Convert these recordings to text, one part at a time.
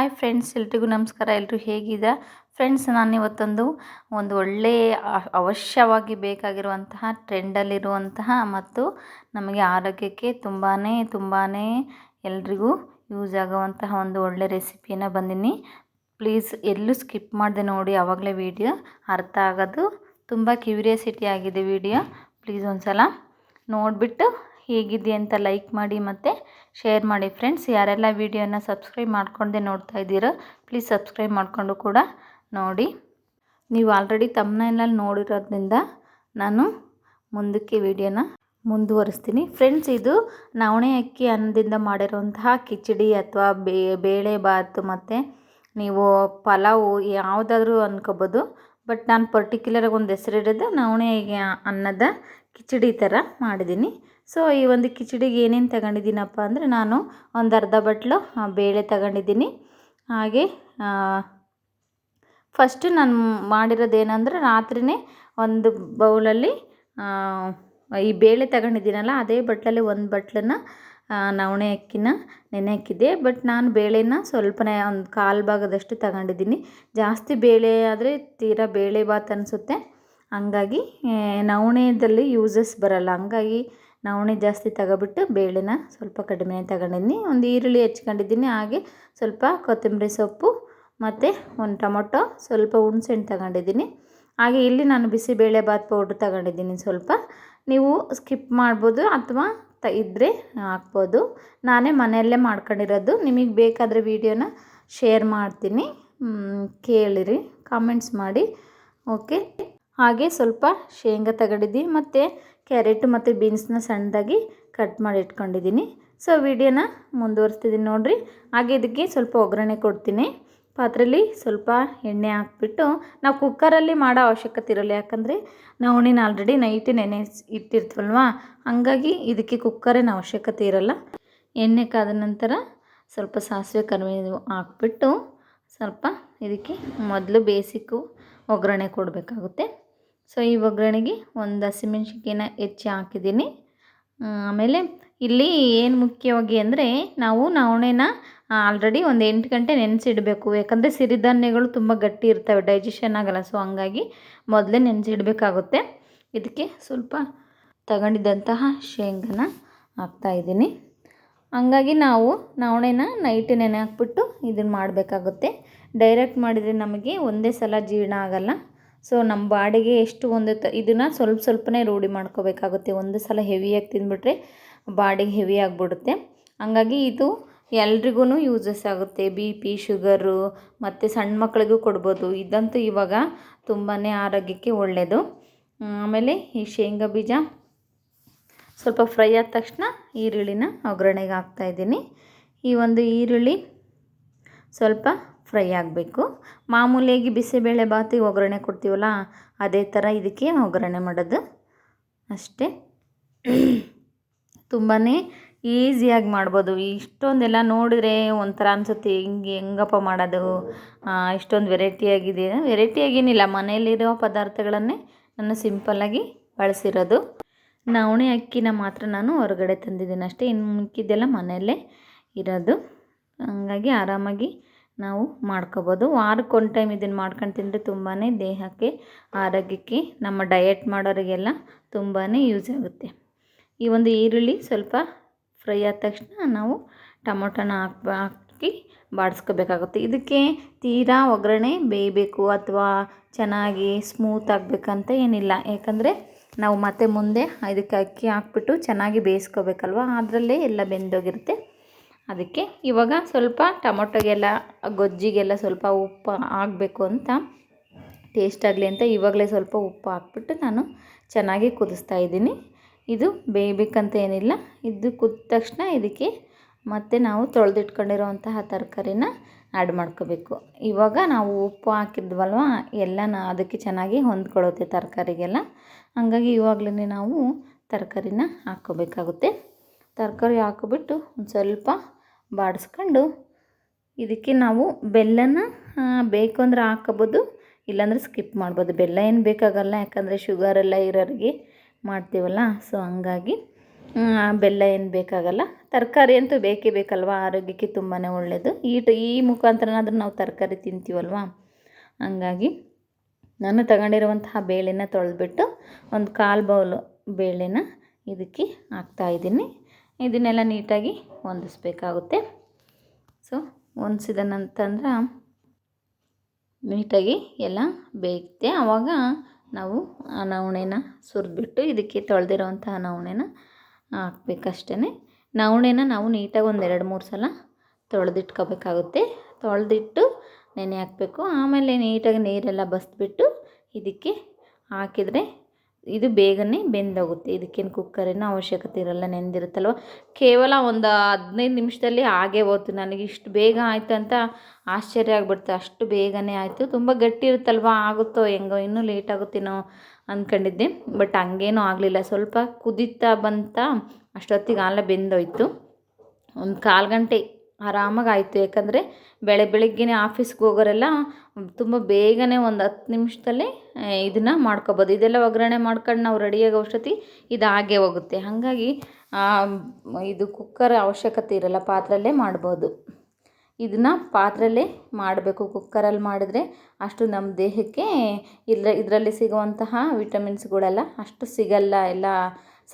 Hi friends ಎಲ್ರಿಗೂ ನಮಸ್ಕಾರ. ಎಲ್ಲರೂ ಹೇಗಿದೆ ಫ್ರೆಂಡ್ಸ್ ನಾನು ಇವತ್ತೊಂದು ಒಂದು ಒಳ್ಳೆಯ ಅವಶ್ಯವಾಗಿ ಬೇಕಾಗಿರುವಂತಹ ಟ್ರೆಂಡಲ್ಲಿರುವಂತಹ ಮತ್ತು ನಮಗೆ ಆರೋಗ್ಯಕ್ಕೆ ತುಂಬಾ ತುಂಬಾ ಎಲ್ರಿಗೂ ಯೂಸ್ ಆಗುವಂತಹ ಒಂದು ಒಳ್ಳೆ ರೆಸಿಪಿಯನ್ನು ಬಂದಿನಿ. ಪ್ಲೀಸ್ ಎಲ್ಲೂ ಸ್ಕಿಪ್ ಮಾಡಿದೆ ನೋಡಿ ಆವಾಗಲೇ ವಿಡಿಯೋ ಅರ್ಥ ಆಗೋದು. ತುಂಬ ಕ್ಯೂರಿಯಾಸಿಟಿ ಆಗಿದೆ ವಿಡಿಯೋ ಪ್ಲೀಸ್ ಒಂದು ಸಲ ನೋಡಿಬಿಟ್ಟು ಹೇಗಿದೆ ಅಂತ ಲೈಕ್ ಮಾಡಿ ಮತ್ತು ಶೇರ್ ಮಾಡಿ. ಫ್ರೆಂಡ್ಸ್ ಯಾರೆಲ್ಲ ವಿಡಿಯೋನ ಸಬ್ಸ್ಕ್ರೈಬ್ ಮಾಡ್ಕೊಂಡೆ ನೋಡ್ತಾ ಇದ್ದೀರೋ ಪ್ಲೀಸ್ ಸಬ್ಸ್ಕ್ರೈಬ್ ಮಾಡಿಕೊಂಡು ಕೂಡ ನೋಡಿ. ನೀವು ಆಲ್ರೆಡಿ ತಮ್ಮನಲ್ಲಿ ನೋಡಿರೋದ್ರಿಂದ ನಾನು ಮುಂದಕ್ಕೆ ವಿಡಿಯೋನ ಮುಂದುವರಿಸ್ತೀನಿ. ಫ್ರೆಂಡ್ಸ್ ಇದು ನವಣೆ ಅಕ್ಕಿ ಅನ್ನದಿಂದ ಮಾಡಿರುವಂತಹ ಕಿಚಡಿ ಅಥವಾ ಬೇಳೆ ಬಾತು ಮತ್ತು ನೀವು ಪಲಾವು ಯಾವುದಾದ್ರೂ ಅನ್ಕೋಬೋದು. ಬಟ್ ನಾನು ಪರ್ಟಿಕ್ಯುಲರಾಗಿ ಒಂದು ಹೆಸರಿಡೋದು ನವಣೆ ಅನ್ನದ ಕಿಚಡಿ ಥರ ಮಾಡಿದ್ದೀನಿ. ಸೊ ಈ ಒಂದು ಕಿಚಡಿಗೆ ಏನೇನು ತಗೊಂಡಿದ್ದೀನಪ್ಪ ಅಂದರೆ ನಾನು ಒಂದು ಅರ್ಧ ಬಟ್ಲು ಬೇಳೆ ತಗೊಂಡಿದ್ದೀನಿ. ಹಾಗೆ ಫಸ್ಟು ನಾನು ಮಾಡಿರೋದು ಏನಂದ್ರೆ ರಾತ್ರಿಯೇ ಒಂದು ಬೌಲಲ್ಲಿ ಈ ಬೇಳೆ ತಗೊಂಡಿದ್ದೀನಲ್ಲ, ಅದೇ ಬಟ್ಲಲ್ಲಿ ಒಂದು ಬಟ್ಲನ್ನು ನವಣೆ ಅಕ್ಕಿನ ನೆನೆ ಹಾಕಿದ್ದೆ. ಬಟ್ ನಾನು ಬೇಳೆನ ಸ್ವಲ್ಪನೇ ಒಂದು ಕಾಲು ಭಾಗದಷ್ಟು ತಗೊಂಡಿದ್ದೀನಿ. ಜಾಸ್ತಿ ಬೇಳೆ ಆದರೆ ತೀರಾ ಬೇಳೆ ಬಾತ್ ಅನಿಸುತ್ತೆ. ಹಂಗಾಗಿ ನವಣೆದಲ್ಲಿ ಯೂಸಸ್ ಬರಲ್ಲ. ಹಂಗಾಗಿ ನವಣೆ ಜಾಸ್ತಿ ತಗೊಬಿಟ್ಟು ಬೇಳೆನ ಸ್ವಲ್ಪ ಕಡಿಮೆ ತಗೊಂಡಿದ್ದೀನಿ. ಒಂದು ಈರುಳ್ಳಿ ಹೆಚ್ಕೊಂಡಿದ್ದೀನಿ ಹಾಗೆ ಸ್ವಲ್ಪ ಕೊತ್ತಂಬರಿ ಸೊಪ್ಪು ಮತ್ತು ಒಂದು ಟೊಮೊಟೊ, ಸ್ವಲ್ಪ ಹುಣಸೆಹಣ್ಣು ತಗೊಂಡಿದ್ದೀನಿ. ಹಾಗೆ ಇಲ್ಲಿ ನಾನು ಬಿಸಿಬೇಳೆ ಬಾತ್ ಪೌಡ್ರ್ ತಗೊಂಡಿದ್ದೀನಿ ಸ್ವಲ್ಪ. ನೀವು ಸ್ಕಿಪ್ ಮಾಡ್ಬೋದು ಅಥವಾ ತ ಇದ್ದರೆ ಹಾಕ್ಬೋದು. ನಾನೇ ಮನೆಯಲ್ಲೇ ಮಾಡ್ಕೊಂಡಿರೋದು. ನಿಮಗೆ ಬೇಕಾದರೆ ವೀಡಿಯೋನ ಶೇರ್ ಮಾಡ್ತೀನಿ. ಕೇಳಿರಿ, ಕಾಮೆಂಟ್ಸ್ ಮಾಡಿ. ಓಕೆ. ಹಾಗೆ ಸ್ವಲ್ಪ ಶೇಂಗಾ ತಗೊಂಡಿದ್ದೀನಿ ಮತ್ತು ಕ್ಯಾರೆಟು ಮತ್ತು ಬೀನ್ಸ್ನ ಸಣ್ಣದಾಗಿ ಕಟ್ ಮಾಡಿ ಇಟ್ಕೊಂಡಿದ್ದೀನಿ. ಸೊ ವಿಡಿಯೋನ ಮುಂದುವರಿಸ್ತಿದ್ದೀನಿ ನೋಡಿರಿ. ಹಾಗೆ ಇದಕ್ಕೆ ಸ್ವಲ್ಪ ಒಗ್ಗರಣೆ ಕೊಡ್ತೀನಿ. ಪಾತ್ರೆಯಲ್ಲಿ ಸ್ವಲ್ಪ ಎಣ್ಣೆ ಹಾಕ್ಬಿಟ್ಟು ನಾವು ಕುಕ್ಕರಲ್ಲಿ ಮಾಡೋ ಅವಶ್ಯಕತೆ ಇರೋಲ್ಲ, ಯಾಕಂದರೆ ನವಣಿನ ಆಲ್ರೆಡಿ ನೈಟ್ ನೆನೆ ಇಟ್ಟಿರ್ತೀವಲ್ವಾ? ಹಾಗಾಗಿ ಇದಕ್ಕೆ ಕುಕ್ಕರಿನ ಅವಶ್ಯಕತೆ ಇರಲ್ಲ. ಎಣ್ಣೆ ಕಾದ ನಂತರ ಸ್ವಲ್ಪ ಸಾಸಿವೆ ಕರಿಬೇವು ಹಾಕ್ಬಿಟ್ಟು ಸ್ವಲ್ಪ ಇದಕ್ಕೆ ಮೊದಲು ಬೇಸಿಕ್ಕು ಒಗ್ಗರಣೆ ಕೊಡಬೇಕಾಗುತ್ತೆ. ಸೊ, ಈ ಒಗ್ಗರಣೆಗೆ ಒಂದು ಹಸಿಮೆಣ್ಸಿನ್ಕಾಯಿನ ಹೆಚ್ಚಿ ಹಾಕಿದ್ದೀನಿ. ಆಮೇಲೆ ಇಲ್ಲಿ ಏನು ಮುಖ್ಯವಾಗಿ ಅಂದರೆ ನಾವು ನವಣೆನ ಆಲ್ರೆಡಿ ಒಂದು ಎಂಟು ಗಂಟೆ ನೆನೆಸಿಡಬೇಕು. ಯಾಕಂದರೆ ಸಿರಿಧಾನ್ಯಗಳು ತುಂಬ ಗಟ್ಟಿ ಇರ್ತವೆ ಡೈಜೆಷನ್ ಆಗಲ್ಲ. ಸೊ ಹಂಗಾಗಿ ಮೊದಲೇ ನೆನೆಸಿಡಬೇಕಾಗುತ್ತೆ. ಇದಕ್ಕೆ ಸ್ವಲ್ಪ ತಗೊಂಡಿದ್ದಂತಹ ಶೇಂಗಾನ ಹಾಕ್ತಾಯಿದ್ದೀನಿ ಹಂಗಾಗಿ ನಾವು ನವಣೆನ ನೈಟ್ ನೆನೆ ಹಾಕ್ಬಿಟ್ಟು ಇದನ್ನು ಮಾಡಬೇಕಾಗುತ್ತೆ. ಡೈರೆಕ್ಟ್ ಮಾಡಿದರೆ ನಮಗೆ ಒಂದೇ ಸಲ ಜೀರ್ಣ ಆಗಲ್ಲ. ಸೊ ನಮ್ಮ ಬಾಡಿಗೆ ಎಷ್ಟು ಒಂದು ತ, ಇದನ್ನು ಸ್ವಲ್ಪ ಸ್ವಲ್ಪನೇ ರೂಢಿ ಮಾಡ್ಕೋಬೇಕಾಗುತ್ತೆ. ಒಂದು ಸಲ ಹೆವಿಯಾಗಿ ತಿಂದ್ಬಿಟ್ರೆ ಬಾಡಿಗೆ ಹೆವಿ ಆಗಿಬಿಡುತ್ತೆ. ಹಂಗಾಗಿ ಇದು ಎಲ್ರಿಗೂ ಯೂಸಸ್ ಆಗುತ್ತೆ. ಬಿ ಪಿ ಶುಗರು ಮತ್ತು ಸಣ್ಣ ಮಕ್ಕಳಿಗೂ ಕೊಡ್ಬೋದು. ಇದಂತೂ ಇವಾಗ ತುಂಬಾ ಆರೋಗ್ಯಕ್ಕೆ ಒಳ್ಳೆಯದು ಆಮೇಲೆ ಈ ಶೇಂಗಾ ಬೀಜ. ಸ್ವಲ್ಪ ಫ್ರೈ ಆದ ತಕ್ಷಣ ಈರುಳ್ಳಿನ ಒಗ್ಗರಣೆಗೆ ಹಾಕ್ತಾಯಿದ್ದೀನಿ ಈ ಒಂದು ಈರುಳ್ಳಿ ಸ್ವಲ್ಪ ಫ್ರೈ ಆಗಬೇಕು. ಮಾಮೂಲಿಯಾಗಿ ಬಿಸಿಬೇಳೆ ಬಾತಿಗೆ ಒಗ್ಗರಣೆ ಕೊಡ್ತೀವಲ್ಲ, ಅದೇ ಥರ ಇದಕ್ಕೆ ಒಗ್ಗರಣೆ ಮಾಡೋದು. ಅಷ್ಟೇ. ತುಂಬಾ ಈಸಿಯಾಗಿ ಮಾಡ್ಬೋದು. ಇಷ್ಟೊಂದೆಲ್ಲ ನೋಡಿದ್ರೆ ಒಂಥರ ಅನಿಸುತ್ತೆ, ಹಿಂಗೆ ಹೆಂಗಪ್ಪ ಮಾಡೋದು? ವೆರೈಟಿ ಆಗಿದೆ. ವೆರೈಟಿ ಆಗೇನಿಲ್ಲ, ಮನೆಯಲ್ಲಿರೋ ಪದಾರ್ಥಗಳನ್ನೇ ನಾನು ಸಿಂಪಲ್ಲಾಗಿ ಬಳಸಿರೋದು. ನವಣೆ ಅಕ್ಕಿನ ಮಾತ್ರ ನಾನು ಹೊರಗಡೆ ತಂದಿದ್ದೀನಿ ಅಷ್ಟೇ. ಇನ್ನು ಮಿಕ್ಕಿದ್ದೆಲ್ಲ ಮನೆಯಲ್ಲೇ ಇರೋದು. ಹಂಗಾಗಿ ಆರಾಮಾಗಿ ನಾವು ಮಾಡ್ಕೋಬೋದು. ವಾರಕ್ಕೆ ಒಂದು ಟೈಮ್ ಇದನ್ನು ಮಾಡ್ಕೊಂಡು ತಿಂದರೆ ತುಂಬಾ ದೇಹಕ್ಕೆ, ಆರೋಗ್ಯಕ್ಕೆ, ನಮ್ಮ ಡಯಟ್ ಮಾಡೋರಿಗೆಲ್ಲ ತುಂಬಾ ಯೂಸ್ ಆಗುತ್ತೆ. ಈ ಒಂದು ಈರುಳ್ಳಿ ಸ್ವಲ್ಪ ಫ್ರೈ ಆದ ತಕ್ಷಣ ನಾವು ಟೊಮೊಟೊನ ಹಾಕ್, ಹಾಕಿ ಬಾಡಿಸ್ಕೋಬೇಕಾಗುತ್ತೆ. ಇದಕ್ಕೆ ತೀರಾ ಒಗ್ಗರಣೆ ಬೇಯಬೇಕು ಅಥವಾ ಚೆನ್ನಾಗಿ ಸ್ಮೂತ್ ಆಗಬೇಕಂತ ಏನಿಲ್ಲ. ಯಾಕಂದರೆ ನಾವು ಮತ್ತೆ ಮುಂದೆ ಇದಕ್ಕೆ ಅಕ್ಕಿ ಹಾಕ್ಬಿಟ್ಟು ಚೆನ್ನಾಗಿ ಬೇಯಿಸ್ಕೋಬೇಕಲ್ವ? ಅದರಲ್ಲೇ ಎಲ್ಲ ಬೆಂದೋಗಿರುತ್ತೆ. ಅದಕ್ಕೆ ಇವಾಗ ಸ್ವಲ್ಪ ಟೊಮೊಟೊಗೆಲ್ಲ, ಗೊಜ್ಜಿಗೆಲ್ಲ ಸ್ವಲ್ಪ ಉಪ್ಪು ಆಗಬೇಕು ಅಂತ ಟೇಸ್ಟ್ ಆಗಲಿ ಅಂತ ಇವಾಗಲೇ ಸ್ವಲ್ಪ ಉಪ್ಪು ಹಾಕ್ಬಿಟ್ಟು ನಾನು ಚೆನ್ನಾಗಿ ಕುದಿಸ್ತಾ ಇದ್ದೀನಿ. ಇದು ಬೇಯಬೇಕಂತ ಏನಿಲ್ಲ. ಇದು ಕುದ್ದ ತಕ್ಷಣ ಇದಕ್ಕೆ ಮತ್ತೆ ನಾವು ತೊಳೆದಿಟ್ಕೊಂಡಿರೋವಂತಹ ತರಕಾರಿನ ಆ್ಯಡ್ ಮಾಡ್ಕೋಬೇಕು. ಇವಾಗ ನಾವು ಉಪ್ಪು ಹಾಕಿದ್ವಲ್ವ, ಎಲ್ಲನ ಅದಕ್ಕೆ ಚೆನ್ನಾಗಿ ಹೊಂದ್ಕೊಳ್ಳುತ್ತೆ ತರಕಾರಿಗೆಲ್ಲ. ಹಾಗಾಗಿ ಇವಾಗಲೇ ನಾವು ತರಕಾರಿನ ಹಾಕ್ಕೋಬೇಕಾಗುತ್ತೆ. ತರಕಾರಿ ಹಾಕಿಬಿಟ್ಟು ಒಂದು ಸ್ವಲ್ಪ ಬಾಡಿಸ್ಕೊಂಡು ಇದಕ್ಕೆ ನಾವು ಬೆಲ್ಲನ ಬೇಕು ಅಂದರೆ ಹಾಕೋಬೋದು, ಇಲ್ಲಾಂದರೆ ಸ್ಕಿಪ್ ಮಾಡ್ಬೋದು. ಬೆಲ್ಲ ಏನು ಬೇಕಾಗಲ್ಲ, ಯಾಕಂದರೆ ಶುಗರ್ ಎಲ್ಲ ಇರೋರಿಗೆ ಮಾಡ್ತೀವಲ್ಲ ಸೊ ಹಂಗಾಗಿ ಬೆಲ್ಲ ಏನು ಬೇಕಾಗಲ್ಲ. ತರಕಾರಿ ಅಂತೂ ಬೇಕೇ ಬೇಕಲ್ವ, ಆರೋಗ್ಯಕ್ಕೆ ತುಂಬಾ ಒಳ್ಳೆಯದು ಈ ಈ ಮುಖಾಂತರನಾದರೂ ನಾವು ತರಕಾರಿ ತಿಂತೀವಲ್ವ? ಹಂಗಾಗಿ, ನಾನು ತಗೊಂಡಿರುವಂತಹ ಬೇಳೆನ ತೊಳೆದ್ಬಿಟ್ಟು, ಒಂದು ಕಾಲು ಬೌಲು ಬೇಳೆನ ಇದಕ್ಕೆ ಹಾಕ್ತಾಯಿದ್ದೀನಿ ಇದನ್ನೆಲ್ಲ ನೀಟಾಗಿ ಹೊಂದಿಸ್ಬೇಕಾಗುತ್ತೆ. ಸೊ ಹೊಂದಿಸಿದ ನಂತಂದ್ರೆ ನೀಟಾಗಿ ಎಲ್ಲ ಬೇಯುತ್ತೆ. ಆವಾಗ ನಾವು ಆ ನವಣೆನ ಸುರಿದ್ಬಿಟ್ಟು ಇದಕ್ಕೆ ತೊಳೆದಿರೋವಂಥ ನವಣೆನ ಹಾಕ್ಬೇಕಷ್ಟೇ ನವಣೆನ ನಾವು ನೀಟಾಗಿ ಒಂದು ಎರಡು ಮೂರು ಸಲ ತೊಳೆದಿಟ್ಕೋಬೇಕಾಗುತ್ತೆ. ತೊಳೆದಿಟ್ಟು ನೆನೆ ಹಾಕಬೇಕು. ಆಮೇಲೆ ನೀಟಾಗಿ ನೀರೆಲ್ಲ ಬಸ್ದ್ಬಿಟ್ಟು ಇದಕ್ಕೆ ಹಾಕಿದರೆ ಇದು ಬೇಗನೆ ಬೆಂದೋಗುತ್ತೆ. ಇದಕ್ಕೇನು ಕುಕ್ಕರಿನ ಅವಶ್ಯಕತೆ ಇರಲ್ಲ, ನೆಂದಿರುತ್ತಲ್ವ? ಕೇವಲ ಒಂದು ಹದಿನೈದು ನಿಮಿಷದಲ್ಲಿ ಆಗೇ ಹೋಯ್ತು. ನನಗೆ ಇಷ್ಟು ಬೇಗ ಆಯಿತು ಅಂತ ಆಶ್ಚರ್ಯ ಆಗ್ಬಿಡ್ತು ಅಷ್ಟು ಬೇಗನೆ ಆಯಿತು. ತುಂಬ ಗಟ್ಟಿ ಇರುತ್ತಲ್ವ? ಆಗುತ್ತೋ ಹೆಂಗೋ? ಇನ್ನೂ ಲೇಟ್ ಆಗುತ್ತೇನೋ ಅಂದ್ಕೊಂಡಿದ್ದೆ ಬಟ್ ಹಂಗೇನೂ ಆಗಲಿಲ್ಲ. ಸ್ವಲ್ಪ ಕುದೀತಾ ಬಂತ ಅಷ್ಟೊತ್ತಿಗೆ ಆಲ್ಲ ಬೆಂದೋಯ್ತು. ಒಂದು ಕಾಲು ಗಂಟೆ ಆರಾಮಾಗಿ ಆಯಿತು. ಯಾಕಂದರೆ ಬೆಳೆ ಬೆಳಿಗ್ಗೆನೇ ಆಫೀಸ್ಗೆ ಹೋಗೋರೆಲ್ಲ ತುಂಬ ಬೇಗನೆ ಒಂದು ಹತ್ತು ನಿಮಿಷದಲ್ಲಿ ಇದನ್ನು ಮಾಡ್ಕೊಬೋದು. ಇದೆಲ್ಲ ಒಗ್ಗರಣೆ ಮಾಡ್ಕೊಂಡು ನಾವು ರೆಡಿಯಾಗೋ ಔಷಧಿ ಇದು ಆಗೇ ಹೋಗುತ್ತೆ. ಹಾಗಾಗಿ ಇದು ಕುಕ್ಕರ್ ಅವಶ್ಯಕತೆ ಇರಲ್ಲ, ಪಾತ್ರೆಯಲ್ಲೇ ಮಾಡ್ಬೋದು. ಇದನ್ನು ಪಾತ್ರೆಯಲ್ಲೇ ಮಾಡಬೇಕು. ಕುಕ್ಕರಲ್ಲಿ ಮಾಡಿದ್ರೆ ಅಷ್ಟು ನಮ್ಮ ದೇಹಕ್ಕೆ ಇದ್ರ, ಇದರಲ್ಲಿ ಸಿಗುವಂತಹ ವಿಟಮಿನ್ಸ್ಗಳೆಲ್ಲ ಅಷ್ಟು ಸಿಗಲ್ಲ, ಎಲ್ಲ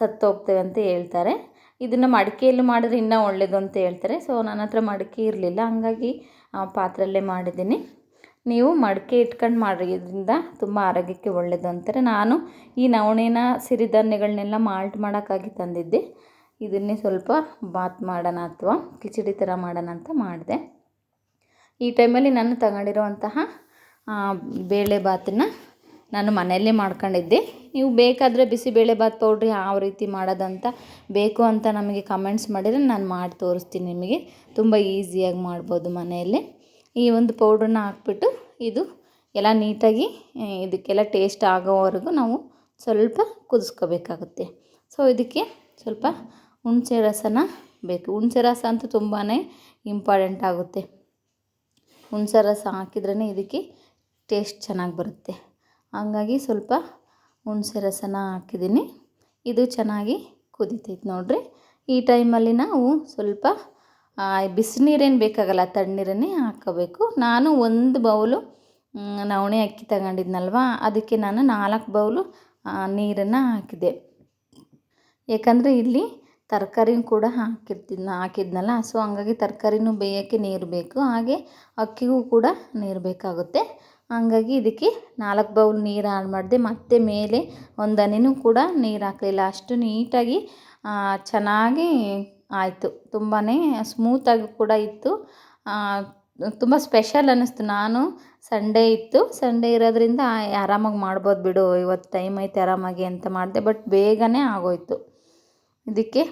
ಸತ್ತೋಗ್ತೇವೆ ಅಂತ ಹೇಳ್ತಾರೆ. ಇದನ್ನು ಮಡಿಕೆಯಲ್ಲಿ ಮಾಡಿದ್ರೆ ಇನ್ನೂ ಒಳ್ಳೆಯದು ಅಂತ ಹೇಳ್ತಾರೆ. ಸೊ ನನ್ನ ಹತ್ರ ಮಡಿಕೆ ಇರಲಿಲ್ಲ. ಹಂಗಾಗಿ ಪಾತ್ರೆಯಲ್ಲೇ ಮಾಡಿದ್ದೀನಿ. ನೀವು ಮಡಕೆ ಇಟ್ಕೊಂಡು ಮಾಡಿರಿ ಇದರಿಂದ ತುಂಬ ಆರೋಗ್ಯಕ್ಕೆ ಒಳ್ಳೆಯದು ಅಂತಾರೆ. ನಾನು ಈ ನವಣೆನ ಸಿರಿಧಾನ್ಯಗಳನ್ನೆಲ್ಲ ಮಾಲ್ಟ್ ಮಾಡೋಕ್ಕಾಗಿ ತಂದಿದ್ದೆ. ಇದನ್ನೇ ಸ್ವಲ್ಪ ಬಾತ್ ಮಾಡೋಣ ಅಥವಾ ಕಿಚಡಿ ಥರ ಮಾಡೋಣ ಅಂತ ಮಾಡಿದೆ. ಈ ಟೈಮಲ್ಲಿ ನಾನು ತಗೊಂಡಿರುವಂತಹ ಬೇಳೆ ಬಾತನ್ನ ನಾನು ಮನೆಯಲ್ಲೇ ಮಾಡ್ಕೊಂಡಿದ್ದೆ. ನೀವು ಬೇಕಾದರೆ ಬಿಸಿಬೇಳೆಬಾತ್ ಪೌಡ್ರ್ ಯಾವ ರೀತಿ ಮಾಡೋದಂತ ಬೇಕು ಅಂತ ನಮಗೆ ಕಮೆಂಟ್ಸ್ ಮಾಡಿದರೆ ನಾನು ಮಾಡಿ ತೋರಿಸ್ತೀನಿ ನಿಮಗೆ. ತುಂಬ ಈಸಿಯಾಗಿ ಮಾಡ್ಬೋದು ಮನೆಯಲ್ಲೇ. ಈ ಒಂದು ಪೌಡ್ರನ್ನ ಹಾಕ್ಬಿಟ್ಟು ಇದು ಎಲ್ಲ ನೀಟಾಗಿ ಇದಕ್ಕೆಲ್ಲ ಟೇಸ್ಟ್ ಆಗೋವರೆಗೂ ನಾವು ಸ್ವಲ್ಪ ಕುದಿಸ್ಕೋಬೇಕಾಗುತ್ತೆ. ಸೊ ಇದಕ್ಕೆ ಸ್ವಲ್ಪ ಹುಣಸೆ ರಸನ ಬೇಕು. ಹುಣಸೆ ರಸ ಅಂತೂ ತುಂಬಾ ಇಂಪಾರ್ಟೆಂಟ್ ಆಗುತ್ತೆ. ಹುಣಸೆ ರಸ ಹಾಕಿದ್ರೇ ಇದಕ್ಕೆ ಟೇಸ್ಟ್ ಚೆನ್ನಾಗಿ ಬರುತ್ತೆ. ಹಂಗಾಗಿ ಸ್ವಲ್ಪ ಹುಣಸೆ ರಸನ ಹಾಕಿದ್ದೀನಿ. ಇದು ಚೆನ್ನಾಗಿ ಕುದಿತೈತೆ ನೋಡಿರಿ. ಈ ಟೈಮಲ್ಲಿ ನಾವು ಸ್ವಲ್ಪ ಬಿಸಿನೀರೇನು ಬೇಕಾಗಲ್ಲ, ತಣ್ಣೀರನ್ನೇ ಹಾಕ್ಕೋಬೇಕು ನಾನು ಒಂದು ಬೌಲು ನವಣೆ ಅಕ್ಕಿ ತಗೊಂಡಿದ್ನಲ್ವ, ಅದಕ್ಕೆ ನಾನು ನಾಲ್ಕು ಬೌಲು ನೀರನ್ನು ಹಾಕಿದೆ ಯಾಕಂದರೆ ಇಲ್ಲಿ ತರಕಾರಿನೂ ಕೂಡ ಹಾಕಿರ್ತಿದ್ನ ಹಾಕಿದ್ನಲ್ಲ, ಸೊ ಹಂಗಾಗಿ ತರಕಾರಿನೂ ಬೇಯೋಕ್ಕೆ ನೀರು ಬೇಕು, ಹಾಗೆ ಅಕ್ಕಿಗೂ ಕೂಡ ನೀರು ಬೇಕಾಗುತ್ತೆ. ಹಂಗಾಗಿ ಇದಕ್ಕೆ ನಾಲ್ಕು ಬೌಲ್ ನೀರು ಆನ್ ಮಾಡಿದೆ, ಮತ್ತೆ ಮೇಲೆ ಒಂದು ಕೂಡ ನೀರು ಹಾಕಲಿಲ್ಲ. ಅಷ್ಟು ನೀಟಾಗಿ ಚೆನ್ನಾಗಿ ಆಯಿತು. ತುಂಬಾ ಸ್ಮೂತಾಗಿ ಕೂಡ ಇತ್ತು. ತುಂಬ ಸ್ಪೆಷಲ್ ಅನ್ನಿಸ್ತು. ನಾನು ಸಂಡೇ ಇತ್ತು. ಸಂಡೇ ಇರೋದ್ರಿಂದ ಆರಾಮಾಗಿ ಮಾಡ್ಬೋದು ಬಿಡು. ಇವತ್ತು ಟೈಮ್ ಐತೆ, ಆರಾಮಾಗಿ ಅಂತ ಮಾಡಿದೆ. ಬಟ್ ಬೇಗನೆ ಆಗೋಯ್ತು. ಇದಕ್ಕೆ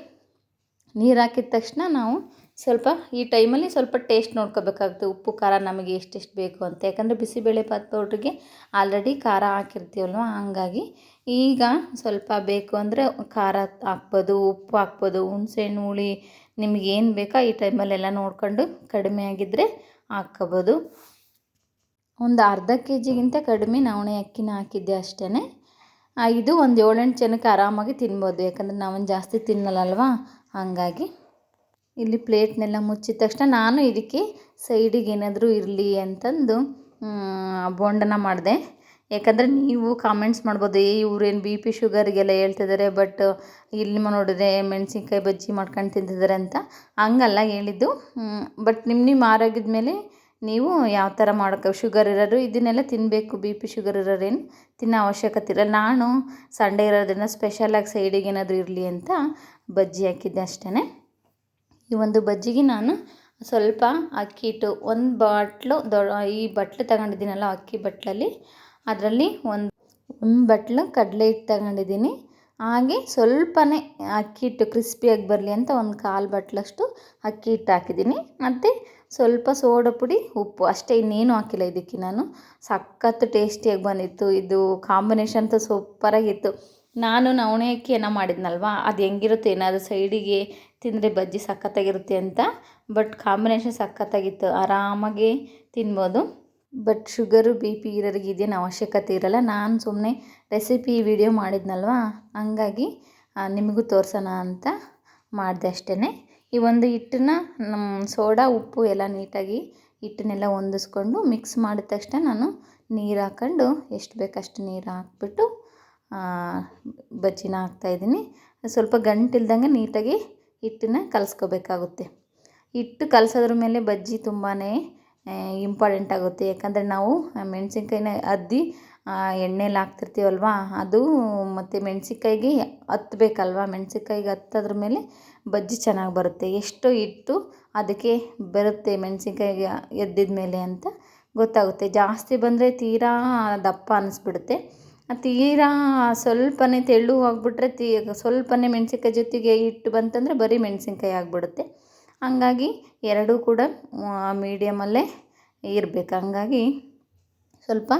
ನೀರು ಹಾಕಿದ ತಕ್ಷಣ ನಾವು ಸ್ವಲ್ಪ ಈ ಟೈಮಲ್ಲಿ ಸ್ವಲ್ಪ ಟೇಸ್ಟ್ ನೋಡ್ಕೋಬೇಕಾಗುತ್ತೆ. ಉಪ್ಪು, ಖಾರ ನಮಗೆ ಎಷ್ಟೆಷ್ಟು ಬೇಕು ಅಂತ. ಯಾಕಂದರೆ ಬಿಸಿಬೇಳೆ ಬಿಸಿಬೇಳೆಭಾತ್ ಪೌಡ್ರಿಗೆ ಆಲ್ರೆಡಿ ಖಾರ ಹಾಕಿರ್ತೀವಲ್ವ? ಹಂಗಾಗಿ ಈಗ ಸ್ವಲ್ಪ ಬೇಕು ಅಂದರೆ ಖಾರ ಹಾಕ್ಬೋದು, ಉಪ್ಪು ಹಾಕ್ಬೋದು ಹುಣ್ಸೆಹಣ್ಣು ಹುಳಿ ನಿಮಗೇನು ಬೇಕೋ ಈ ಟೈಮಲ್ಲೆಲ್ಲ ನೋಡ್ಕೊಂಡು ಕಡಿಮೆ ಆಗಿದ್ದರೆ ಹಾಕ್ಕೋಬೋದು ಒಂದು ಅರ್ಧ ಕೆ ಜಿಗಿಂತ ಕಡಿಮೆ ನವಣೆ ಅಕ್ಕಿನ ಹಾಕಿದ್ದೆ ಅಷ್ಟೇ ಇದು ಒಂದು ಏಳೆಂಟು ಜನಕ್ಕೆ ಆರಾಮಾಗಿ ತಿನ್ಬೋದು, ಯಾಕಂದರೆ ನಾವೊಂದು ಜಾಸ್ತಿ ತಿನ್ನಲ್ಲಲ್ವಾ? ಹಾಗಾಗಿ ಇಲ್ಲಿ ಪ್ಲೇಟ್ನೆಲ್ಲ ಮುಚ್ಚಿದ ತಕ್ಷಣ ನಾನು ಇದಕ್ಕೆ ಸೈಡಿಗೆ ಏನಾದರೂ ಇರಲಿ ಅಂತಂದು ಬೋಂಡನ ಮಾಡಿದೆ. ಯಾಕಂದರೆ ನೀವು ಕಾಮೆಂಟ್ಸ್ ಮಾಡ್ಬೋದು, ಏ, ಇವ್ರೇನು ಬಿ ಪಿ ಶುಗರಿಗೆಲ್ಲ ಹೇಳ್ತಿದ್ದಾರೆ ಬಟ್ ಇಲ್ಲಿ ನೋಡಿದ್ರೆ ಮೆಣಸಿನ್ಕಾಯಿ ಬಜ್ಜಿ ಮಾಡ್ಕೊಂಡು ತಿಂತಿದ್ದಾರೆ ಅಂತ. ಹಂಗಲ್ಲ ಹೇಳಿದ್ದು. ಬಟ್ ನಿಮ್ಮ ನಿಮ್ಮ ಆರೋಗ್ಯದ ಮೇಲೆ ನೀವು ಯಾವ ಥರ ಮಾಡೋಕೆ, ಶುಗರ್ ಇರೋರು ಇದನ್ನೆಲ್ಲ ತಿನ್ನಬೇಕು ಬಿ ಪಿ ಶುಗರ್ ಇರೋರೇನು ತಿನ್ನೋ ಅವಶ್ಯಕತೆ ಇರಲ್ಲ. ನಾನು ಸಂಡೇ ಇರೋದನ್ನು ಸ್ಪೆಷಲಾಗಿ ಸೈಡಿಗೆ ಏನಾದರೂ ಇರಲಿ ಅಂತ ಬಜ್ಜಿ ಹಾಕಿದ್ದೆ ಅಷ್ಟೇ ಈ ಒಂದು ಬಜ್ಜಿಗೆ ನಾನು ಸ್ವಲ್ಪ ಅಕ್ಕಿ ಹಿಟ್ಟು, ಒಂದು ಬಾಟ್ಲು ದೊಡ್ಡ ಈ ಬಟ್ಲು ತಗೊಂಡಿದ್ದೀನಲ್ಲ ಅಕ್ಕಿ ಬಟ್ಲಲ್ಲಿ ಅದರಲ್ಲಿ ಒಂದು ಒಂದು ಬಟ್ಲು ಕಡಲೆ ಹಿಟ್ಟು ತಗೊಂಡಿದ್ದೀನಿ. ಹಾಗೆ ಸ್ವಲ್ಪನೇ ಅಕ್ಕಿ ಹಿಟ್ಟು ಕ್ರಿಸ್ಪಿಯಾಗಿ ಬರಲಿ ಅಂತ ಒಂದು ಕಾಲು ಬಟ್ಲಷ್ಟು ಅಕ್ಕಿ ಹಿಟ್ಟು ಹಾಕಿದ್ದೀನಿ. ಮತ್ತು ಸ್ವಲ್ಪ ಸೋಡಾ ಪುಡಿ, ಉಪ್ಪು, ಅಷ್ಟೇ ಇನ್ನೇನು ಹಾಕಿಲ್ಲ ಇದಕ್ಕೆ ನಾನು. ಸಖತ್ತು ಟೇಸ್ಟಿಯಾಗಿ ಬಂದಿತ್ತು. ಇದು ಕಾಂಬಿನೇಷನ್ ಅಂತೂ ಸೂಪರಾಗಿತ್ತು ನಾನು ನವಣೆ ಅಕ್ಕಿ ಏನೋ ಮಾಡಿದ್ನಲ್ವ? ಅದು ಹೆಂಗಿರುತ್ತೆ? ಏನಾದರೂ ಸೈಡಿಗೆ ತಿಂದರೆ ಬಜ್ಜಿ ಸಖತ್ತಾಗಿರುತ್ತೆ ಅಂತ. ಬಟ್ ಕಾಂಬಿನೇಷನ್ ಸಖತ್ತಾಗಿತ್ತು. ಆರಾಮಾಗಿ ತಿನ್ಬೋದು. ಬಟ್ ಶುಗರು ಬಿ ಪಿ ಇರೋರಿಗೆ ಇದೇನು ಅವಶ್ಯಕತೆ ಇರಲ್ಲ. ನಾನು ಸುಮ್ಮನೆ ರೆಸಿಪಿ ವಿಡಿಯೋ ಮಾಡಿದ್ನಲ್ವ? ಹಂಗಾಗಿ ನಿಮಗೂ ತೋರಿಸೋಣ ಅಂತ ಮಾಡಿದೆ ಅಷ್ಟೇ ಈ ಒಂದು ಹಿಟ್ಟನ್ನ ನಮ್ಮ ಸೋಡಾ, ಉಪ್ಪು ಎಲ್ಲ ನೀಟಾಗಿ ಹಿಟ್ಟನ್ನೆಲ್ಲ ಹೊಂದಿಸ್ಕೊಂಡು ಮಿಕ್ಸ್ ಮಾಡಿದ ತಕ್ಷಣ ನಾನು ನೀರು ಹಾಕ್ಕೊಂಡು ಎಷ್ಟು ಬೇಕಷ್ಟು ನೀರು ಹಾಕ್ಬಿಟ್ಟು ಬಜ್ಜಿನ ಹಾಕ್ತಾಯಿದ್ದೀನಿ ಸ್ವಲ್ಪ ಗಂಟಿಲ್ದಂಗೆ ನೀಟಾಗಿ ಹಿಟ್ಟನ್ನ ಕಲಸ್ಕೋಬೇಕಾಗುತ್ತೆ. ಹಿಟ್ಟು ಕಲಸೋದ್ರ ಮೇಲೆ ಬಜ್ಜಿ ತುಂಬಾ ಇಂಪಾರ್ಟೆಂಟ್ ಆಗುತ್ತೆ. ಯಾಕಂದರೆ ನಾವು ಮೆಣಸಿನ್ಕಾಯಿನ ಅದ್ದಿ ಎಣ್ಣೆಲಿ ಹಾಕ್ತಿರ್ತೀವಲ್ವ, ಅದು ಮತ್ತು ಮೆಣಸಿನ್ಕಾಯಿಗೆ ಹತ್ತಬೇಕಲ್ವ ಮೆಣಸಿನ್ಕಾಯಿಗೆ ಹತ್ತದ್ರ ಮೇಲೆ ಬಜ್ಜಿ ಚೆನ್ನಾಗಿ ಬರುತ್ತೆ. ಎಷ್ಟು ಹಿಟ್ಟು ಅದಕ್ಕೆ ಬರುತ್ತೆ ಮೆಣಸಿನ್ಕಾಯಿಗೆ ಎದ್ದಿದ ಮೇಲೆ ಅಂತ ಗೊತ್ತಾಗುತ್ತೆ. ಜಾಸ್ತಿ ಬಂದರೆ ತೀರಾ ದಪ್ಪ ಅನ್ನಿಸ್ಬಿಡುತ್ತೆ ತೀರಾ ಸ್ವಲ್ಪನೇ ತೆಳ್ಳು ಆಗಿಬಿಟ್ರೆ ತೀ, ಸ್ವಲ್ಪನೇ ಮೆಣಸಿನ್ಕಾಯಿ ಜೊತೆಗೆ ಹಿಟ್ಟು ಬಂತಂದರೆ ಬರೀ ಮೆಣಸಿನ್ಕಾಯಿ ಆಗಿಬಿಡುತ್ತೆ. ಹಂಗಾಗಿ ಎರಡೂ ಕೂಡ ಮೀಡಿಯಮಲ್ಲೇ ಇರಬೇಕು. ಹಂಗಾಗಿ ಸ್ವಲ್ಪ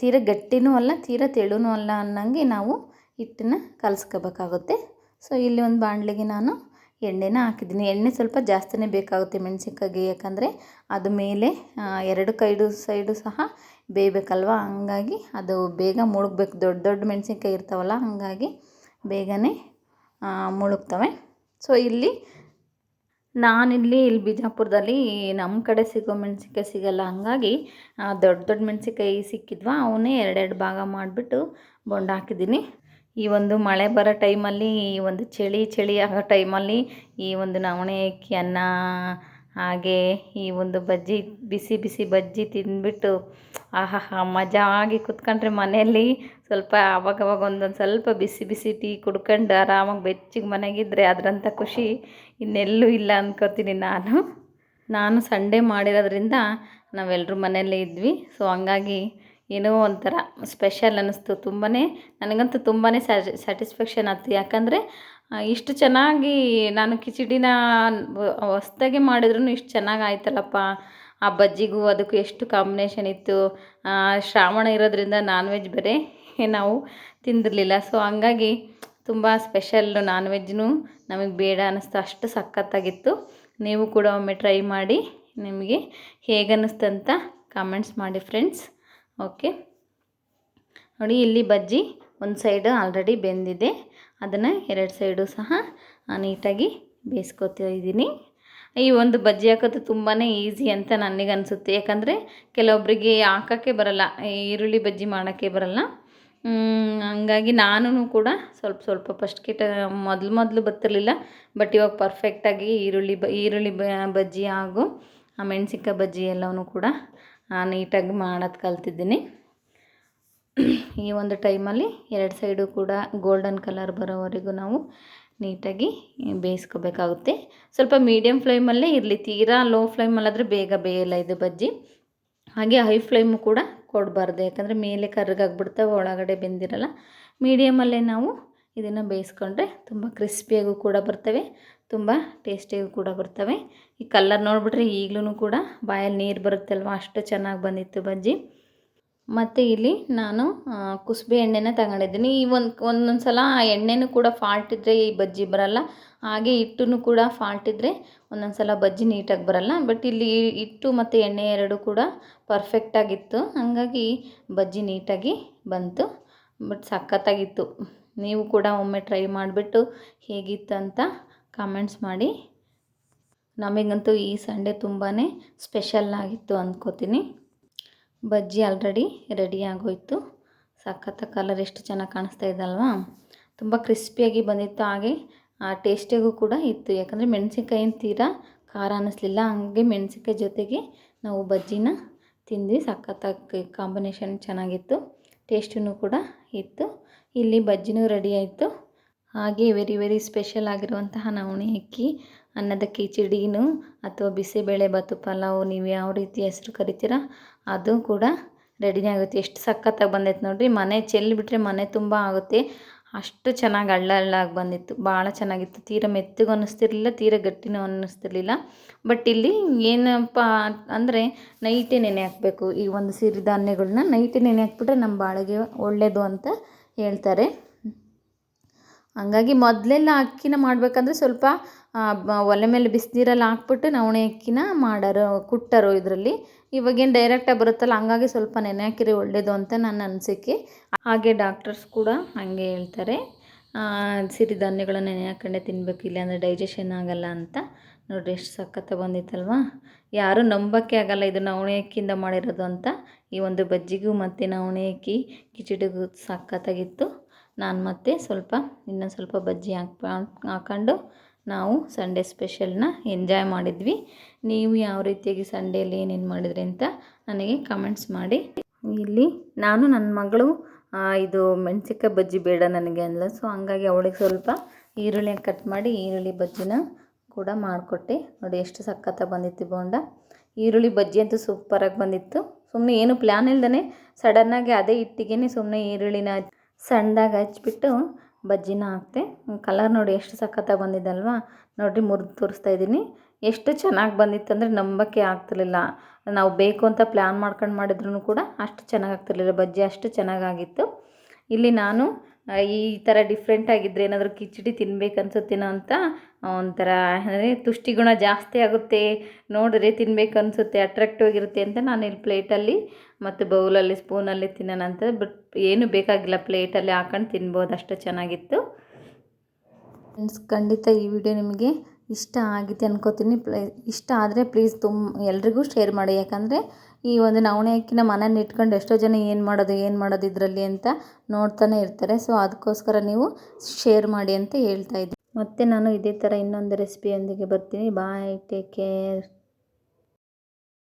ತೀರ ಗಟ್ಟಿನೂ ಅಲ್ಲ, ತೀರ ತೆಳುನೂ ಅಲ್ಲ ಅನ್ನಂಗೆ ನಾವು ಹಿಟ್ಟನ್ನ ಕಲಸ್ಕೋಬೇಕಾಗುತ್ತೆ. ಸೊ, ಇಲ್ಲಿ ಒಂದು ಬಾಣಲಿಗೆ ನಾನು ಎಣ್ಣೆನ ಹಾಕಿದ್ದೀನಿ. ಎಣ್ಣೆ ಸ್ವಲ್ಪ ಜಾಸ್ತಿನೇ ಬೇಕಾಗುತ್ತೆ ಮೆಣಸಿನ್ಕಾಯಿಗೆ, ಯಾಕಂದರೆ ಅದು ಮೇಲೆ ಎರಡು ಕೈಡು ಸೈಡು ಸಹ ಬೇಯಬೇಕಲ್ವ? ಹಂಗಾಗಿ ಅದು ಬೇಗ ಮುಳುಗಬೇಕು. ದೊಡ್ಡ ದೊಡ್ಡ ಮೆಣಸಿನ್ಕಾಯಿ ಇರ್ತಾವಲ್ಲ, ಹಾಗಾಗಿ ಬೇಗನೆ ಮುಳುಗ್ತವೆ. ಸೊ, ಇಲ್ಲಿ ನಾನಿಲ್ಲಿ ಇಲ್ಲಿ ಬಿಜಾಪುರದಲ್ಲಿ ನಮ್ಮ ಕಡೆ ಸಿಗೋ ಮೆಣಸಿನ್ಕಾಯಿ ಸಿಗಲ್ಲ. ಹಂಗಾಗಿ ದೊಡ್ಡ ದೊಡ್ಡ ಮೆಣಸಿನ್ಕಾಯಿ ಸಿಕ್ಕಿದ್ವ, ಅವನ್ನೇ ಎರಡೆರಡು ಭಾಗ ಮಾಡಿಬಿಟ್ಟು ಬೊಂಡ ಹಾಕಿದ್ದೀನಿ. ಈ ಒಂದು ಮಳೆ ಬರೋ ಟೈಮಲ್ಲಿ, ಈ ಒಂದು ಚಳಿ ಚಳಿ ಆಗೋ ಟೈಮಲ್ಲಿ ಈ ಒಂದು ನವಣೆ ಅಕ್ಕಿ ಅನ್ನ ಹಾಗೆ ಈ ಒಂದು ಬಜ್ಜಿ ಬಿಸಿ ಬಿಸಿ ಬಜ್ಜಿ ತಿಂದ್ಬಿಟ್ಟು ಆಹಾಹಾ, ಮಜಾ ಆಗಿ ಕುತ್ಕೊಂಡ್ರೆ ಮನೆಯಲ್ಲಿ ಸ್ವಲ್ಪ ಅವಾಗವಾಗ ಒಂದೊಂದು ಸ್ವಲ್ಪ ಬಿಸಿ ಬಿಸಿ ಟೀ ಕುಡ್ಕೊಂಡು ಆರಾಮಾಗಿ ಬೆಚ್ಚಗೆ ಮನೆಗಿದ್ರೆ ಅದರಂಥ ಖುಷಿ ಇನ್ನೆಲ್ಲೂ ಇಲ್ಲ ಅಂದ್ಕೋತೀನಿ ನಾನು. ನಾನು ಸಂಡೇ ಮಾಡಿರೋದ್ರಿಂದ ನಾವೆಲ್ಲರೂ ಮನೆಯಲ್ಲೇ ಇದ್ವಿ. ಸೊ ಹಂಗಾಗಿ ಏನೋ ಒಂಥರ ಸ್ಪೆಷಲ್ ಅನ್ನಿಸ್ತು ತುಂಬಾ ನನಗಂತೂ ತುಂಬಾ ಸ್ಯಾಟಿಸ್ಫ್ಯಾಕ್ಷನ್ ಆಯ್ತು ಯಾಕಂದರೆ ಇಷ್ಟು ಚೆನ್ನಾಗಿ ನಾನು ಕಿಚಡಿನ ಹೊಸ್ದಾಗೆ ಮಾಡಿದ್ರು ಇಷ್ಟು ಚೆನ್ನಾಗಿ ಆಯ್ತಲ್ಲಪ್ಪ ಆ ಬಜ್ಜಿಗೂ ಅದಕ್ಕೂ ಎಷ್ಟು ಕಾಂಬಿನೇಷನ್ ಇತ್ತು. ಶ್ರಾವಣ ಇರೋದ್ರಿಂದ ನಾನ್ ವೆಜ್ ಬರೀ ನಾವು ತಿಂದಿರಲಿಲ್ಲ. ಸೊ ಹಂಗಾಗಿ ತುಂಬ ಸ್ಪೆಷಲ್ ನಾನ್ ವೆಜ್ನೂ ನಮಗೆ ಬೇಡ ಅನ್ನಿಸ್ತು. ಅಷ್ಟು ಸಖತ್ತಾಗಿತ್ತು. ನೀವು ಕೂಡ ಒಮ್ಮೆ ಟ್ರೈ ಮಾಡಿ ನಿಮಗೆ ಹೇಗನ್ನಿಸ್ತಂತ ಕಾಮೆಂಟ್ಸ್ ಮಾಡಿ ಫ್ರೆಂಡ್ಸ್ ಓಕೆ ನೋಡಿ, ಇಲ್ಲಿ ಬಜ್ಜಿ ಒಂದು ಸೈಡು ಆಲ್ರೆಡಿ ಬೆಂದಿದೆ. ಅದನ್ನು ಎರಡು ಸೈಡು ಸಹ ನೀಟಾಗಿ ಬೇಯಿಸ್ಕೊತಾ ಇದ್ದೀನಿ. ಈ ಒಂದು ಬಜ್ಜಿ ಹಾಕೋದು ತುಂಬಾ ಈಸಿ ಅಂತ ನನಗೆ ಅನಿಸುತ್ತೆ ಯಾಕಂದರೆ ಕೆಲವೊಬ್ಬರಿಗೆ ಹಾಕೋಕ್ಕೆ ಬರಲ್ಲ ಈರುಳ್ಳಿ ಬಜ್ಜಿ ಮಾಡೋಕ್ಕೆ ಬರಲ್ಲ. ಹಂಗಾಗಿ ನಾನು ಕೂಡ ಸ್ವಲ್ಪ ಸ್ವಲ್ಪ ಫಸ್ಟ್ ಕಿಟ ಮೊದಲು ಮೊದಲು ಬತ್ತಿರಲಿಲ್ಲ ಬಟ್ ಇವಾಗ ಪರ್ಫೆಕ್ಟಾಗಿ ಈರುಳ್ಳಿ ಬ ಈರುಳ್ಳಿ ಬ, ಬಜ್ಜಿ ಹಾಗೂ ಆ ಮೆಣಸಿನ್ಕಾಯಿ ಬಜ್ಜಿ ಎಲ್ಲವೂ ಕೂಡ ನೀಟಾಗಿ ಮಾಡೋದು ಕಲ್ತಿದ್ದೀನಿ. ಈ ಒಂದು ಟೈಮಲ್ಲಿ ಎರಡು ಸೈಡು ಕೂಡ ಗೋಲ್ಡನ್ ಕಲರ್ ಬರೋವರೆಗೂ ನಾವು ನೀಟಾಗಿ ಬೇಯಿಸ್ಕೋಬೇಕಾಗುತ್ತೆ. ಸ್ವಲ್ಪ ಮೀಡಿಯಮ್ ಫ್ಲೇಮಲ್ಲೇ ಇರಲಿ, ತೀರಾ ಲೋ ಫ್ಲೇಮಲ್ಲಾದರೆ ಬೇಗ ಬೇಯಲ್ಲ ಇದು ಬಜ್ಜಿ. ಹಾಗೆ ಹೈ ಫ್ಲೇಮು ಕೂಡ ಕೊಡಬಾರ್ದು, ಯಾಕಂದರೆ ಮೇಲೆ ಕರ್ಗಾಗ್ಬಿಡ್ತವೆ ಒಳಗಡೆ ಬೆಂದಿರಲ್ಲ. ಮೀಡಿಯಮಲ್ಲೇ ನಾವು ಇದನ್ನು ಬೇಯಿಸ್ಕೊಂಡ್ರೆ ತುಂಬ ಕ್ರಿಸ್ಪಿಯಾಗೂ ಕೂಡ ಬರ್ತವೆ, ತುಂಬ ಟೇಸ್ಟಿಯಾಗೂ ಕೂಡ ಬರ್ತವೆ. ಈ ಕಲ್ಲರ್ ನೋಡಿಬಿಟ್ರೆ ಈಗಲೂ ಕೂಡ ಬಾಯಲ್ಲಿ ನೀರು ಬರುತ್ತಲ್ವ, ಅಷ್ಟು ಚೆನ್ನಾಗಿ ಬಂದಿತ್ತು ಬಜ್ಜಿ. ಮತ್ತು ಇಲ್ಲಿ ನಾನು ಆ, ಕುಸುಬೆ ಎಣ್ಣೆನ ತಗೊಂಡಿದ್ದೀನಿ. ಈ ಒಂದು ಒಂದೊಂದು ಸಲ ಎಣ್ಣೆನೂ ಕೂಡ ಫಾಲ್ಟ್ ಇದ್ದರೆ ಈ ಬಜ್ಜಿ ಬರಲ್ಲ. ಹಾಗೆ ಹಿಟ್ಟೂ ಕೂಡ ಫಾಲ್ಟ್ ಇದ್ದರೆ ಒಂದೊಂದು ಸಲ ಬಜ್ಜಿ ನೀಟಾಗಿ ಬರಲ್ಲ. ಬಟ್ ಇಲ್ಲಿ ಹಿಟ್ಟು ಮತ್ತು ಎಣ್ಣೆ ಎರಡೂ ಕೂಡ ಪರ್ಫೆಕ್ಟಾಗಿತ್ತು ಹಾಗಾಗಿ ಬಜ್ಜಿ ನೀಟಾಗಿ ಬಂತು. ಬಟ್ ಸಖತ್ತಾಗಿತ್ತು. ನೀವು ಕೂಡ ಒಮ್ಮೆ ಟ್ರೈ ಮಾಡಿಬಿಟ್ಟು ಹೇಗಿತ್ತು ಅಂತ ಕಾಮೆಂಟ್ಸ್ ಮಾಡಿ. ನಮಗಂತೂ ಈ ಸಂಡೇ ತುಂಬಾ ಸ್ಪೆಷಲ್ ಆಗಿತ್ತು ಅಂದ್ಕೋತೀನಿ ಬಜ್ಜಿ ಆಲ್ರೆಡಿ ರೆಡಿ ಆಗೋಯ್ತು. ಸಖತ್ತ ಕಲರ್ ಎಷ್ಟು ಚೆನ್ನಾಗಿ ಕಾಣಿಸ್ತಾ ಇದಲ್ವಾ ತುಂಬ ಕ್ರಿಸ್ಪಿಯಾಗಿ ಬಂದಿತ್ತು. ಹಾಗೆ ಟೇಸ್ಟಿಗೂ ಕೂಡ ಇತ್ತು. ಯಾಕಂದರೆ ಮೆಣಸಿನ್ಕಾಯಿನ ತೀರಾ ಖಾರ ಅನ್ನಿಸ್ಲಿಲ್ಲ ಹಾಗೆ ಮೆಣಸಿನ್ಕಾಯಿ ಜೊತೆಗೆ ನಾವು ಬಜ್ಜಿನ ತಿಂದ್ವಿ. ಸಖತ್ತಾಗಿ ಕಾಂಬಿನೇಷನ್ ಚೆನ್ನಾಗಿತ್ತು. ಟೇಸ್ಟೂ ಕೂಡ ಇತ್ತು. ಇಲ್ಲಿ ಬಜ್ಜಿನೂ ರೆಡಿ ಆಯಿತು. ಹಾಗೆ ವೆರಿ ವೆರಿ ಸ್ಪೆಷಲ್ ಆಗಿರುವಂತಹ ನವಣೆ ಅಕ್ಕಿ, ಅನ್ನದ ಕಿಚಡಿನೂ ಅಥವಾ ಬಿಸಿಬೇಳೆ ಬಾತು ಪಲಾವು, ನೀವು ಯಾವ ರೀತಿ ಹೆಸರು ಕರಿತೀರ ಅದು ಕೂಡ ರೆಡಿನೇ ಆಗುತ್ತೆ. ಎಷ್ಟು ಸಖತ್ತಾಗಿ ಬಂದೈತೆ ನೋಡಿರಿ. ಮನೆ ಚೆಲ್ಲಿಬಿಟ್ರೆ ಮನೆ ತುಂಬ ಆಗುತ್ತೆ. ಅಷ್ಟು ಚೆನ್ನಾಗಿ ಹಳ್ಳ ಹಳ್ಳಾಗಿ ಬಂದಿತ್ತು. ಭಾಳ ಚೆನ್ನಾಗಿತ್ತು. ತೀರ ಮೆತ್ತಗೆ ಅನ್ನಿಸ್ತಿರ್ಲಿಲ್ಲ, ತೀರ ಗಟ್ಟಿನೂ ಅನ್ನಿಸ್ತಿರ್ಲಿಲ್ಲ. ಬಟ್ ಇಲ್ಲಿ ಏನಪ್ಪ ಅಂದರೆ ನೈಟೇ ನೆನೆ ಹಾಕಬೇಕು. ಈ ಒಂದು ಸಿರಿಧಾನ್ಯಗಳನ್ನ ನೈಟೇ ನೆನೆ ಹಾಕ್ಬಿಟ್ರೆ ನಮ್ಮ ಬಾಳಿಗೆ ಒಳ್ಳೆಯದು ಅಂತ ಹೇಳ್ತಾರೆ. ಹಂಗಾಗಿ ಮೊದಲೆಲ್ಲ ಅಕ್ಕಿನ ಮಾಡಬೇಕಂದ್ರೆ ಸ್ವಲ್ಪ ಒಲೆ ಮೇಲೆ ಬಿಸಿನೀರಲ್ಲಿ ಹಾಕ್ಬಿಟ್ಟು ನವಣೆ ಅಕ್ಕಿನ ಮಾಡೋರು, ಕುಟ್ಟರು ಇದರಲ್ಲಿ. ಇವಾಗೇನು ಡೈರೆಕ್ಟಾಗಿ ಬರುತ್ತಲ್ಲ, ಹಂಗಾಗಿ ಸ್ವಲ್ಪ ನೆನೆ ಹಾಕಿರಿ ಒಳ್ಳೆಯದು ಅಂತ ನನ್ನ ಅನಿಸಿಕೆ. ಹಾಗೆ ಡಾಕ್ಟರ್ಸ್ ಕೂಡ ಹಾಗೆ ಹೇಳ್ತಾರೆ. ಸಿರಿಧಾನ್ಯಗಳನ್ನ ನೆನೆ ಹಾಕೊಂಡೆ ತಿನ್ನಬೇಕು ಇಲ್ಲಾಂದರೆ ಡೈಜೆಷನ್ ಆಗಲ್ಲ ಅಂತ. ನೋಡಿರಿ ಎಷ್ಟು ಸಖತ್ತ ಬಂದಿತ್ತಲ್ವಾ. ಯಾರೂ ನಂಬೋಕ್ಕೆ ಆಗಲ್ಲ ಇದು ನವಣೆ ಅಕ್ಕಿಯಿಂದ ಮಾಡಿರೋದು ಅಂತ. ಈ ಒಂದು ಬಜ್ಜಿಗೂ ಮತ್ತು ನವಣೆ ಅಕ್ಕಿ, ಕಿಚಡಿಗೂ ಸಖತ್ತಾಗಿತ್ತು. ನಾನು ಮತ್ತೆ ಸ್ವಲ್ಪ, ಇನ್ನೊಂದು ಸ್ವಲ್ಪ ಬಜ್ಜಿ ಹಾಕ್ ಹಾಕೊಂಡು ನಾವು ಸಂಡೇ ಸ್ಪೆಷಲ್ನ ಎಂಜಾಯ್ ಮಾಡಿದ್ವಿ. ನೀವು ಯಾವ ರೀತಿಯಾಗಿ ಸಂಡೇಲಿ ಏನೇನು ಮಾಡಿದ್ರಿ ಅಂತ ನನಗೆ ಕಮೆಂಟ್ಸ್ ಮಾಡಿ. ಇಲ್ಲಿ ನಾನು ನನ್ನ ಮಗಳು ಇದು ಮೆಣಸಿನ್ಕಾಯಿ ಬಜ್ಜಿ ಬೇಡ ನನಗೆ ಅಂದ್ಲ. ಸೊ ಹಂಗಾಗಿ ಅವಳಿಗೆ ಸ್ವಲ್ಪ ಈರುಳ್ಳಿ ಕಟ್ ಮಾಡಿ ಈರುಳ್ಳಿ ಬಜ್ಜಿನ ಕೂಡ ಮಾಡಿಕೊಟ್ಟೆ. ನೋಡಿ ಎಷ್ಟು ಸಖತ್ತಾಗಿ ಬಂದಿತ್ತು ಬೋಂಡ. ಈರುಳ್ಳಿ ಬಜ್ಜಿ ಅಂತೂ ಸೂಪರಾಗಿ ಬಂದಿತ್ತು. ಸುಮ್ಮನೆ ಏನು ಪ್ಲ್ಯಾನ್ ಇಲ್ದೇ ಸಡನ್ನಾಗಿ ಅದೇ ಹಿಟ್ಟಿಗೆ ಸುಮ್ಮನೆ ಈರುಳ್ಳಿನ ಸಣ್ಣದಾಗಿ ಹಚ್ಬಿಟ್ಟು ಬಜ್ಜಿನ ಹಾಕ್ತೆ. ಕಲರ್ ನೋಡಿ ಎಷ್ಟು ಸಖತ್ತಾಗಿ ಬಂದಿದ್ದಲ್ವ ನೋಡಿರಿ ಮುರಿದು ತೋರಿಸ್ತಾ ಇದ್ದೀನಿ. ಎಷ್ಟು ಚೆನ್ನಾಗಿ ಬಂದಿತ್ತು ಅಂದರೆ ನಂಬಕ್ಕೆ ಆಗ್ತಿರ್ಲಿಲ್ಲ. ನಾವು ಬೇಕು ಅಂತ ಪ್ಲ್ಯಾನ್ ಮಾಡ್ಕೊಂಡು ಮಾಡಿದ್ರು ಕೂಡ ಅಷ್ಟು ಚೆನ್ನಾಗಿ ಆಗ್ತಿರ್ಲಿಲ್ಲ. ಬಜ್ಜಿ ಅಷ್ಟು ಚೆನ್ನಾಗಾಗಿತ್ತು ಇಲ್ಲಿ ನಾನು ಈ ಥರ ಡಿಫ್ರೆಂಟ್ ಆಗಿದ್ದರೆ ಏನಾದರೂ ಕಿಚಡಿ ತಿನ್ಬೇಕು ಅನ್ಸುತ್ತೇನೋ ಅಂತ ಒಂಥರ, ಅಂದರೆ ತುಷ್ಟಿಗುಣ ಜಾಸ್ತಿ ಆಗುತ್ತೆ, ನೋಡಿದ್ರೆ ತಿನ್ಬೇಕು ಅನಿಸುತ್ತೆ ಅಟ್ರಾಕ್ಟಿವ್ ಆಗಿರುತ್ತೆ ಅಂತ ನಾನು ಇಲ್ಲಿ ಪ್ಲೇಟಲ್ಲಿ ಮತ್ತು ಬೌಲಲ್ಲಿ ಸ್ಪೂನಲ್ಲಿ ತಿನ್ನೋಣ ಅಂತ ಬಟ್ ಏನು ಬೇಕಾಗಿಲ್ಲ ಪ್ಲೇಟಲ್ಲಿ ಹಾಕೊಂಡು ತಿನ್ಬೋದು, ಅಷ್ಟು ಚೆನ್ನಾಗಿತ್ತು. ಫ್ರೆಂಡ್ಸ್ ಖಂಡಿತ ಈ ವಿಡಿಯೋ ನಿಮಗೆ ಇಷ್ಟ ಆಗಿದೆ ಅನ್ಕೋತೀನಿ. ಇಷ್ಟ ಆದರೆ ಪ್ಲೀಸ್ ತುಂಬ ಎಲ್ರಿಗೂ ಶೇರ್ ಮಾಡಿ, ಯಾಕಂದರೆ ಈ ಒಂದು ನವಣೆ ಅಕ್ಕಿನ ಮನೇಲಿ ಇಟ್ಕೊಂಡು ಎಷ್ಟೋ ಜನ ಏನು ಮಾಡೋದು ಏನು ಮಾಡೋದು ಇದರಲ್ಲಿ ಅಂತ ನೋಡ್ತಾನೆ ಇರ್ತಾರೆ. ಸೊ ಅದಕ್ಕೋಸ್ಕರ ನೀವು ಶೇರ್ ಮಾಡಿ ಅಂತ ಹೇಳ್ತಾ ಇದ್ದೀನಿ. ಮತ್ತೆ ನಾನು ಇದೇ ಥರ ಇನ್ನೊಂದು ರೆಸಿಪಿಯೊಂದಿಗೆ ಬರ್ತೀನಿ. Bye take care